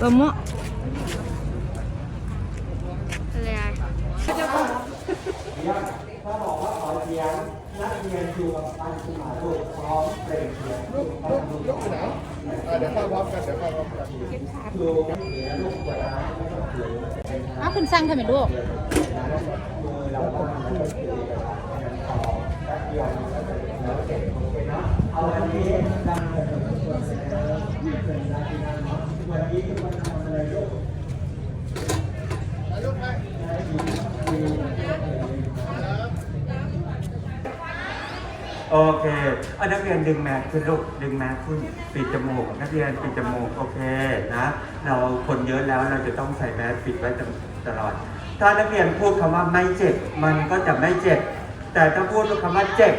บะเมาะอะไรอะถ้าบอกว่าขอเสียงนักเรียนอยู่กับปันคุณหมายลูกพร้อมเปล่งเสียงลูกลูกลูกไหนเดี๋ยวเข้าพร้อมกันเดี๋ยวเข้าพร้อมกันลูกเสียลูกกว่าน้ำไม่ต้องถืออ้าวคุณสั่งทำไมลูกมือเราต้องมันจะถือกันต่อแป๊บเดียวแล้วเสร็จโอเคเนาะเอาวันนี้ดังเลยเป็นนาทีนั้นเนาะวันนี้มันทำอะไรลูกลูกไหม โอเคเอานักเรียนดึงแมสขึ้นลูกดึงแมสขึ้นปิดจมูก นักเรียนปิดจมูกโอเคนะ เราคนเยอะแล้วเราจะต้องใส่แมสปิดไว้ตลอด ถ้านักเรียนพูดคำว่าไม่เจ็บ มันก็จะไม่เจ็บ แต่ถ้าพูดคำว่าเจ็บ